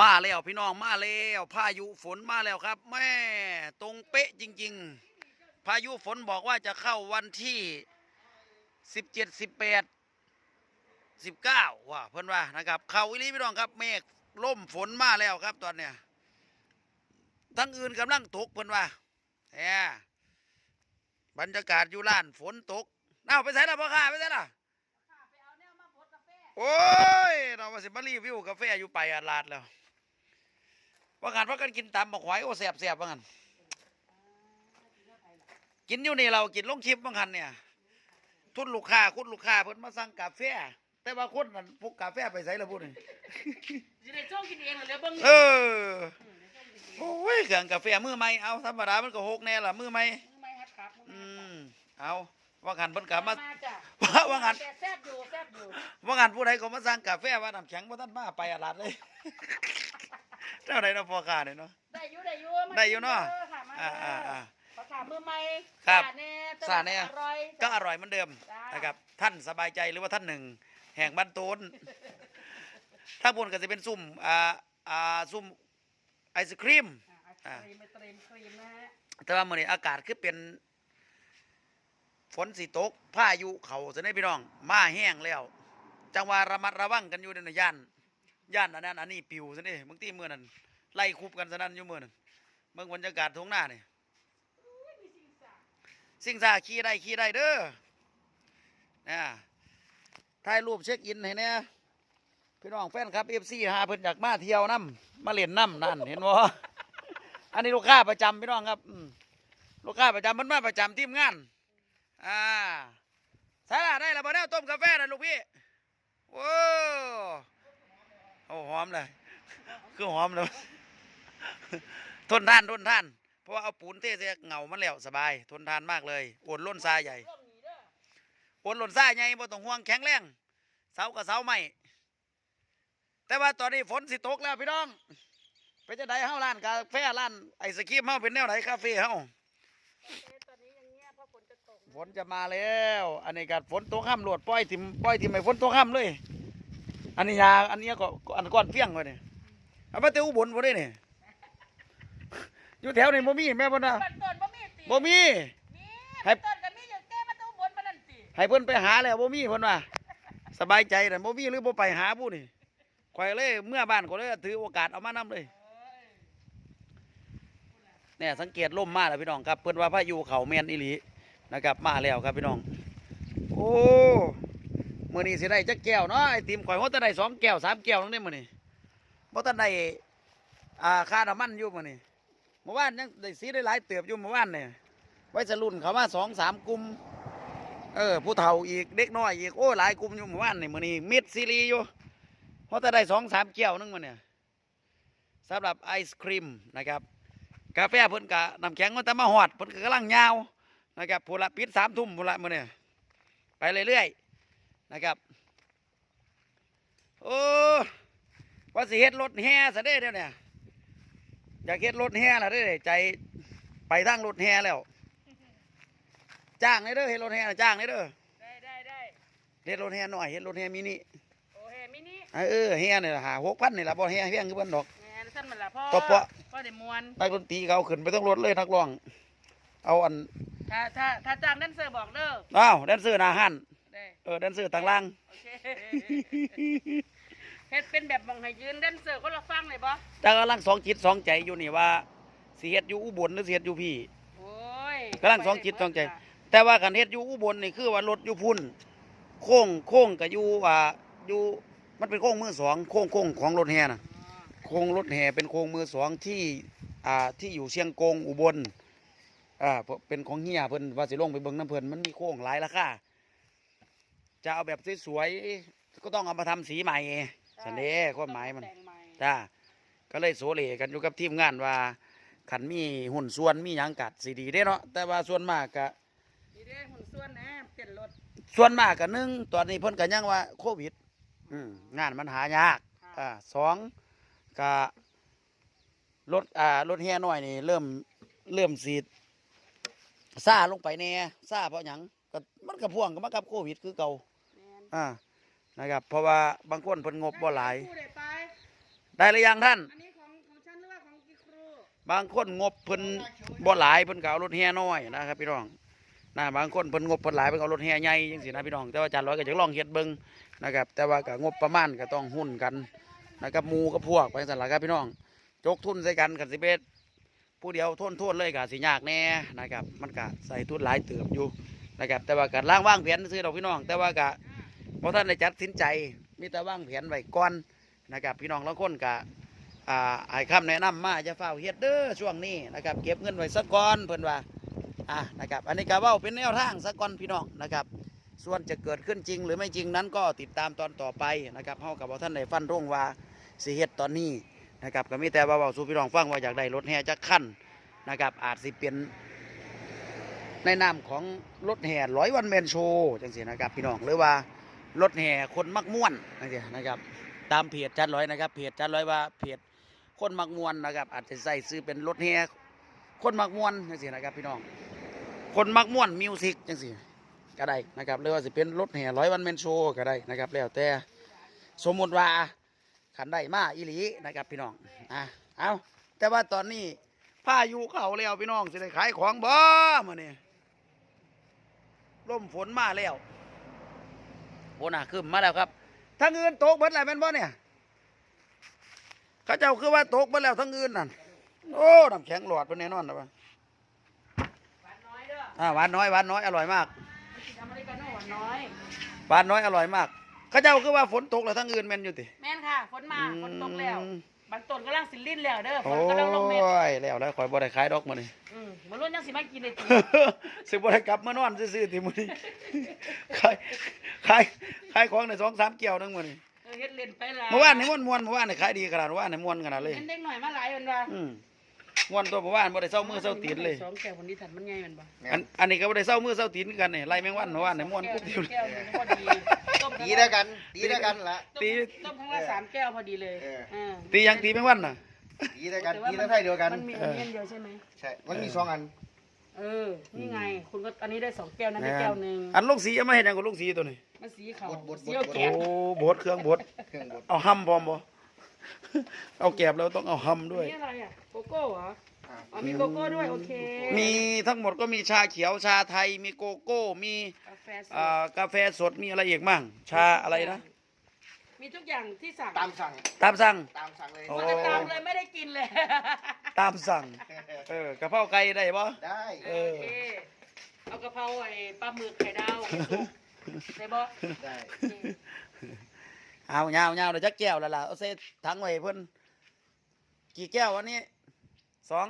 มาแล้วพี่น้องมาแล้วพายุฝนมาแล้วครับแม่ตรงเป๊ะจริง ๆ พายุฝนบอกว่าจะเข้าวันที่สิบเจ็ดสิบแปดสิบเก้าว่าเพื่อนว่านะครับ เข้าอีหลีพี่น้องครับ เมฆล่มฝนมาแล้วครับตอนเนี้ยทั้งอื่นกำลังตกเพื่อนว่าแหมบรรยากาศอยู่ล้านฝนตกเอ้าไปใส่ละพ่อข้าไปใส่ละโอ้ย เรามาสิมารีวิวกาแฟอยู่ไปอาลาดแล้ว ว่างันว่ากันกินตำบักหอยโอ้แสบแสบว่างันกินอยู่นี่เรากินลงคลิปว่างันเนี่ย ทุนลูกค้าคุณลูกค้าเพิ่นมาสั่งกาแฟแต่ว่าคนนั้นพวกกาแฟไปใส่ละพูดนี่สิได้จ้องกินเองเหรอเดี๋ยวเบิ่งเออโอ้ยเครื่องกาแฟมือใหม่เอาธรรมดามันก็หกแน่ล่ะมือใหม่มือไม้ฮัดครับอืมเอาว่างันเพิ่นกลับมามาจ้ะว่าว่างันแต่แซ่บอยู่แซ่บอยู่ว่างันผู้ใดก็มาสั่งกาแฟว่าน้ำแข็งว่าท่านมาไปอาลาดเลย เจ้าใดเนาะพ่อค้าเนี่ยเนาะ ได้อยู่ได้อยู่มาได้อยู่เนาะด้ค่ะมาอ่าอ่าอ่าขอถามมือไม้ครับสาแน่สาแน่ อร่อย ก็อร่อยเหมือนเดิมจ้าน นะครับ ท่านสบายใจหรือว่าท่านหนึ่ง แห่งบ้านโตนถ้าบนก็จะเป็นซุ่มอ่าอ่าซุ่มไอศครีม อ่าไอศครีมไอศครีมครีมนะฮะแต่ว่าเมื่อนี้อากาศคือเป็นฝนสีตกพายุเขาจะได้พี่น้อง มาแห้งแล้ว จังหวะระมัดระวังกันอยู่ในนย่าน ย่านอันนั้นอันนี้ปิวซะนี่บางทีเมื่อนั้นไล่คุบกันซะนั้นอยู่เมื่อนั้นเมืองบรรยากาศทงหน้านี่สิ่งสาขี่ได้ขี่ได้เด้อนะถ่ายรูปเช็คอินให้เนี่ยพี่น้องแฟนครับเอฟซีหาเพิ่นอยากมาเที่ยวน้ำมาเล่นน้ำนั่นเห็นบ่อันนี้ลูกค้าประจำพี่น้องครับลูกค้าประจำมันมาประจำทีมงานอ่าใช่ละได้แล้วบ่ได้ต้มกาแฟนะลูกพี่โอ้ โอ้หอมเลยคือหอมเลยทนทานทนทาน เพราะว่าเอาปูนเทเสียเหงามันแล้วสบาย ทนทานมากเลยโอนล้นทรายใหญ่ร่วมนี้เด้อโอนล้นทรายใหญ่บ่ต้องห่วงแข็งแรงเสากับเสาไม่แต่ว่าตอนนี้ฝนสิตกแล้วพี่น้องไปจะได้เฮาร้านกาแฟร้านไอศครีมเฮาเป็นแนวไหนคาเฟ่เฮาเอ๊ะตอนนี้ยังเงียบเพราะฝนจะตกฝนจะมาแล้ว อันนี้กัฝนตกห้ามโหลดปล่อยทิมปล่อยทิมให้ฝนตกห้ามเลย อันนี้ยาอันนี้ก็อันก้อนเฟี้ยงไว้เนี่ยเอามาเตอุบลบ่ได้เนี่ยอยู่แถวนี้บ่มีแม่บ่นะบันต้นบ่มีติบ่มีมีให้บันต้นก็มีอยู่แก้มาตู้บนมานั่นติให้เพิ่นไปหาแล้วบ่มีเพิ่นว่า สบายใจแต่บ่มีหรือบ่ไปหาผู้นี่ข่อยเลยเมื่อบ้านก็เลยถือโอกาสเอามานํเลยเนี่ยสังเกตล่มมาแล้วพี่น้องครับ เพิ่นว่าพายุเขาแม่นอีหลีนะครับมาแล้วครับพี่น้อง โอ้ มื้อนี้สิได้จักแก้วเนาะไอติมข่อยว่าจะได้สองแก้วสามแก้วนึงได้มื้อนี้บ่ทันได้อ่าค่าน้ำมันอยู่มื้อนี้เมื่อวานยังได้สีได้หลายเติบอยู่เมื่อวานเนี่ยไว้จะรุ่นเขามาสองสามกลุ่มเออผู้เฒ่าอีกเด็กน้อยอีกโอ้หลายกลุ่มอยู่เมื่อวานนี่มื้อนี้มิดซีรีอยู่เพราะจะได้สองสามแก้วนึงมื้อเนี่ยสำหรับไอศครีมนะครับ กาแฟเพิ่นกะน้ำแข็งมันแต่มาหอดเพิ่นก็กำลังยาวนะครับพูละปิดสามทุ่มพูละมื้อเนี่ยไปเรื่อยๆ นะครับโอ้ว่าสิเฮ็ดรถแห่ซะเด้เดี๋ยวเนี่ยอยากเฮ็ดรถแห่ล่ะเด้ใจไปทางรถแห่แล้วจ้างเลยเด้อเฮ็ดรถแห่น่ะจ้างเลยเด้อได้ได้ได้เฮ็ดรถแห่หน่อยเฮ็ดรถแห่มินิโอเคมินิเออแห่นี่ล่ะหา6,000นี่ล่ะบ่แห่เพียงคือเพิ่นดอกแม่นสั้นมันละพ่อต่อเปาะพ่อได้มวนนักดนตรีเขาเอาขึ้นไปต้องรถเลยนักร้อง เอาอันถ้าถ้าถ้าจ้างแดนเซอร์บอกเด้ออ้าวแดนเซอร์หนาหันได้ เออแดนเซอร์ต่างล่างโอเคเฮ็ดเป็นแบบมองให้ยืนแดนเซอร์คนละฟังเลยบ่แต่กำลังสองจิตสองใจอยู่นี่ว่าสิเฮ็ดอยู่อุบลหรือสิเฮ็ดอยู่พี่โอ้ยกำลังสองจิตสองใจ แต่ว่ากันเฮ็ดอยู่อุบลนี่คือว่ารถอยู่พุ่นโค้งโค้งก็อยู่อ่าอยู่มันเป็นโค้งมือสองโค้งโค้งของรถแห่น่ะอ๋อโค้งรถแห่เป็นโค้งมือสองที่อ่าที่อยู่เชียงกงอุบลอ่าเพราะเป็นของเฮียเพิ่นว่าสิลงไปเบิ่งน้ำเพิ่นมันมีโค้งหลายราคา จะเอาแบบสวยๆก็ต้องเอามาทำสีใหม่สันเด้ความหมายมันแต่งใหจ้าก็เลยโซเลกันอยู่กับทีมงานว่าขันมีหุ่นส่วนมีหยังกัดสีดีได้เนาะแต่ว่าส่วนมากกะนี่เด้หุ่นส่วนนะเปลี่ยนรถส่วนมากกะหนึ่งตอนนี้เพิ่นกันยังว่าโควิด อืมงานมันหายากค่ะอ่าสองกะรถอ่ารถแห่น้อยนี่เริ่มเริ่มสีซาลงไปแน่ซาเพราะหยังก็มันกระพ่วงกับมากับโควิดคือเก่าแม่น อ่านะครับ เพราะว่าบางคนเพิ่นงบบ่หลาย ผู้ใดไป ได้หรือยังท่าน อันนี้ของของฉันหรือว่าของกิครู บางคนงบเพิ่นบ่หลายเพิ่นก็เอารถแห่น้อยนะครับพี่น้องนะบางคนเพิ่นงบเพิ่นหลายเพิ่นก็เอารถแห่ใหญ่จังซี่นะพี่น้องแต่ว่าอาจารย์ร้อยก็จะลองเฮ็ดเบิ่งนะครับ แต่ว่าก็งบประมาณก็ต้องหุ้นกันนะครับหมู่กับพวกไปสั่นล่ะครับพี่น้องจกทุนใส่กันกันสิเบ็ดผู้เดียวทนโทษเลยก็สิยากแน่นะครับ มันก็ใส่ทุนหลายเติบอยู่นะครับแต่ว่าการล่างวางแผนซื้อดอกพี่น้อง แต่ว่าก็ บ่ทันได้จัดสินใจมีแต่วางแผนไว้ก่อนนะครับ พี่น้องบางคนก็อ่าให้คำแนะนำมาจะเฝ้าเฮ็ดเด้อช่วงนี้นะครับ เก็บเงินไว้สักก่อนเพิ่อนว่าอ่านะครับ อันนี้ก็เว้าเป็นแนวทางสักก่อนพี่น้องนะครับ ส่วนจะเกิดขึ้นจริงหรือไม่จริงนั้นก็ติดตามตอนต่อไปนะครับเฮากับว่าท่านได้ฟันร่วงว่าสิเฮ็ดตอนนี้นะครับก็มีแต่ว่าเว้าสู่พี่น้องฟังว่าอยากได้รถแห่จักคันนะครับ อาจสิเป็นในนามของรถแห่ร้อยวันแมนโชว์จังซี่นะครับพี่น้องหรือว่า รถแห่คนมักม่วนนะครับ ตามเพจจัดร้อยนะครับเพจจัดร้อยว่าเพจคนมักมวนนะครับ อาจจะใส่ซื้อเป็นรถแห่คนมักมวนจังซี่นะครับ พี่น้อง คนมักม่วนมิวสิกจังซี่ก็ได้นะครับหรือว่าสิเป็นรถแห่ร้อยวันแมนโชก็ได้นะครับ แล้วแต่สมมติว่าขันได้มาอีหลีนะครับ พี่น้องอะเอาแต่ว่าตอนนี้พาอยุเขาแล้วพี่น้องสิได้ขายของบ่มื้อนี้ลมฝนมาแล้ว โอ้น่ะขึ้นมาแล้วครับทั้งอื่นตกเบิดแล้วแม่นบ่เนี่ยเขาเจ้าคือว่าตกเบิดแล้วทั้งอื่นนั่นโอ้น้ำแข็งหลอดเป็นแน่นอนนะวะหวานน้อยเด้ออ่าหวานน้อยหวานน้อยอร่อยมากไม่กินอเมริกาโน่หวานน้อยหวานน้อยอร่อยมากเขาเจ้าคือว่าฝนตกแล้วทั้งอื่นแม่นอยู่ติแม่นค่ะฝนมาฝนตกแล้วอืม บางต้นกำลังสิลิ้นแล้วเด้อฝโอ้นกำลังลงเม็ดยแล้วแล้วข่อยบ่ได้ขายดอกมื้อนี้ อืมบ่รู้ยังสิมากินได้ติสิบ่ได้กลับมานอนซื่อๆติมื้อนี้ขายขายขายของได้สองสามเกี่ยวหนึงมื้อนี้เออเฮ็ดเล่นไปล่ะเมื่อวานนี่ม่วนๆเมื่อวานนี่ขายดีขนาดเมื่อวานนี่ม่วนขนาดเลย เห็นเด็กหน่อยมาหลายวันว่าอืม ม่วนตัวเมื่อวานบ่ได้เซามือเซาตีนเลย สองแก้วคนนี้ถัดมันใหญ่แมันบ่อันอันนี้ก็บ่ได้เศร้ามือเศร้าตีนกันนี่ไล่แมงวันเมื่อวานนี่ม่วนกุ๊บเดียวเลย แก้วหนึ่งพอดีต้มตีด้วยกันตีด้วยกันละต้มต้มทั้งละสามแก้วพอดีเลยเออเออตียังตีแมงวันน่ะ ตีด้วยกันแต่ว่าตีด้วยไทยเดียวกันมันมีเออเงี้ยเดียวใช่ไหมใช่มันมีสองอันเออนี่ไง คุณก็อันนี้ได้สองแก้วนั้นได้แก้วหนึ่งอันลูกสีเอามาเห็นยังกับลูกสีตัวนี้มันสีขาวบดบดสีเอาบดแกโอ้ะบดเครื่องบด เครื่องบดเอาห้ำพร้อมบ่ เอาแกบแล้วต้องเอาห้ำด้วย นี่อะไรอะโกโก้เหรออ่าอ๋อมีโกโก้ด้วยโอเคมีทั้งหมดก็มีชาเขียวชาไทย มีโกโก้ มีกาแฟสดอ่ากาแฟสดมีอะไรอีกมั่งชาอะไรนะ มีทุกอย่างที่สั่งตามสั่งตามสั่ง ตามสั่งเลย โอ้ มันจะตามเลยไม่ได้กินเลยตามสั่ง เออกระเพราไก่ได้บ่ได้ เออ โอเคเอากะเพราไอ้ปลาหมึกไข่ดาวไข่สุกได้บ่ได้ เอาเงาเงาเดี๋ยวจักแก้วแล้วล่ะเอาเซถังไว้ให้เพิ่นกี่แก้ววันนี้สอง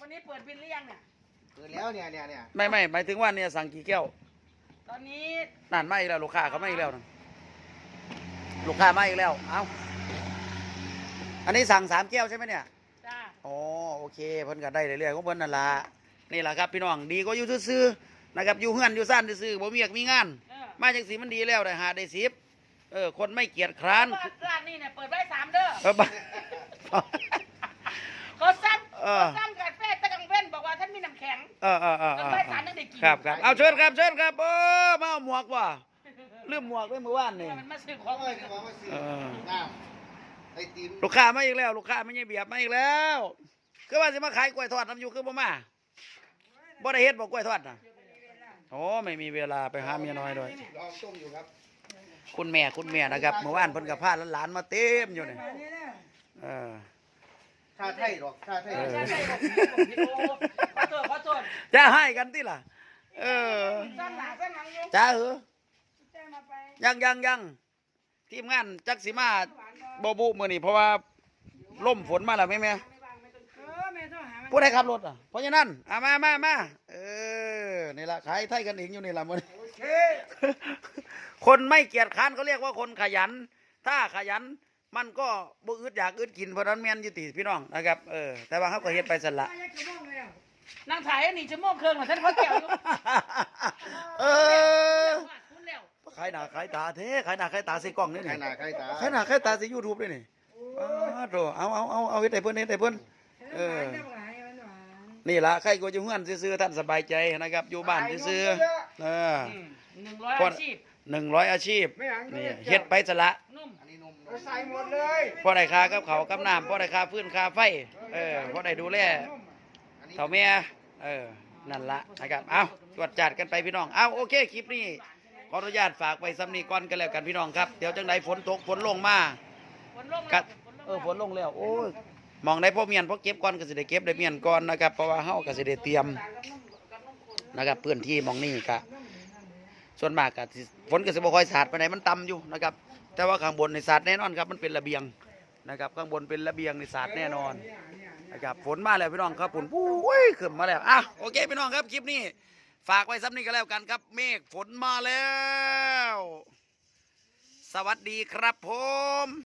วันนี้เปิดบินหรือยังเนี่ยเปิดแล้วเนี่ยเนี่ยเนี่ยไม่ไม่หมายถึงว่าเนี่ยสั่งกี่แก้ว ตอนนี้นั่นไม่อีกแล้วลูกค้าเขาไม่อีกแล้วนั่นลูกค้าไม่อีกแล้ว เอาอันนี้สั่งสามแก้วใช่ไหมเนี่ยจ้าอ๋อโอเคเพิ่นก็ได้เรื่อยๆของเพิ่นนั่นละนี่แหละครับพี่น้องดีก็อยู่ซื่อๆนะครับอยู่เฮือนอยู่ซ่านซื่อๆบ่มีเวียกมีงานเออมาจังสีมันดีแล้วได้หาได้สิบ เออ คนไม่เกียจคร้านว่าร้านนี้เนี่ยเปิดไว้สามเด้อเออบ่เขาสั้นเออเขาสั้นกาแฟตะกังเว้นบอกว่าท่านมีน้ำแข็งเออเออเออเอเปิดอไว้สามนั่นได้กินครับครับเอาเชิญครับเชิญครับโอ้มาเอาหมวกว่ะลืมหมวกไว้เมื่อวานนี่มันมาซื้อขขอองงอะไรจะบอกว่าซื้อเออน้ำไอติมลูกค้ามาอีกแล้ว ลูกค้าไม่ใช่เบียบมาอีกแล้วคือว่าสิมาขายกล้วยทอดน้ำอยู่คือบ่มาบ่ได้เฮ็ดบ่กล้วยทอดน่ะโอ้ไม่มีเวลาไปหาเมียน้อยด้วยลองต้มอยู่ครับ คุณแม่คุณแม่นะครับเมื่อวานเพิ่นกับพาหลานๆมาเต็มอยู่นี่เออชาไทยหรอกชาไทยเออใช่ใช่บอกผิดบอกผิดโอ้ขอโทษขอโทษจะให้กันติล่ะ เออสั้นหนาสั้นหลังอยุ่จ้าเหรอแจ้งมาไปยังยังยังทีมงานจักสิมาบ่บุมื้อนี้เพราะว่าล่มฝนมาแล้วแม่แม่ไม่วางไม่ต้องเออแม่ต้องหามันผู้ใดขับรถอะเพราะฉะนั้นอะมามามาเออ นี่ล่ะขายไทยกันเองอยู่นี่ล่ะมื้อนี้โอเคคนไม่เกียจคร้านเขาเรียกว่าคนขยัน ถ้าขยันมันก็บ่อึดอยากอึดกินเพราะนั้นแม่นอยู่ติพี่น้องนะครับเออแต่ว่าเขาก็เฮ็ดไปสั่นละนั่งถ่ายอันนี้ชั่วโมงครึ่งเหรอท่านเขาแก้วอยู่เออคุณแล้วขายหน้าขายตาเท่ขายหน้าขายตาใส่กล้องนี่ใครนี่หนาใครตาขายหน้าขายตาใส่ YouTube นี่นี่อ้าวโธ่เอาเอาเอาเอาเฮ็ดให้เพิ่นเฮ็ดให้เพิ่นเออ นี่ล่ะใครก็อยู่เฮือนซื่อๆท่านสบายใจนะครับ อยู่บ้านซื่อๆเออหนึ่งร้อยคนอาชีพ100อาชีพไม่หยังนี่เฮ็ดไปซะละนุ่มอันนี้นมนใส่หมดเลยพ่อได้ค่ากับเขาวกับน้ำพ่อได้ค่าพื้นค่าไฟเออพ่อได้ดูแลอันนี้เถ่าแม่เออนั่นละนะครับเอาตรวจจัดกันไปพี่น้องเอาโอเคคลิปนี้ขออนุญาตฝากไว้ซ้ำนี้ก่อนกันแล้วกันพี่น้องครับ เดี๋ยวจังใดฝนตกฝนลงมาฝนลงกัแล้ดวเออฝนลงแล้วโอ้ย มองได้พ่อเมียนพ่อเก็บก่อนก็สิได้เก็บได้เมียนก่อนนะครับเพราะว่าเฮาก็สิได้เตรียมนะครับพื้นที่มองนี้ก็ส่วนมากก็สิฝนก็สิบ่ค่อยสาดไปไหนใดมันต่ำอยู่นะครับ แต่ว่าข้างบนในสาดแน่นอนครับมันเป็นระเบียงนะครับข้างบนเป็นระเบียงในสาดแน่นอนนะครับฝนมาแล้วพี่น้องครับฝนปุ้ยขึ้นมาแล้วอะโอเคพี่น้องครับคลิปนี้ ฝากไว้ซ้ำนี้ก็แล้วกันครับ เมฆฝนมาแล้ว สวัสดีครับผม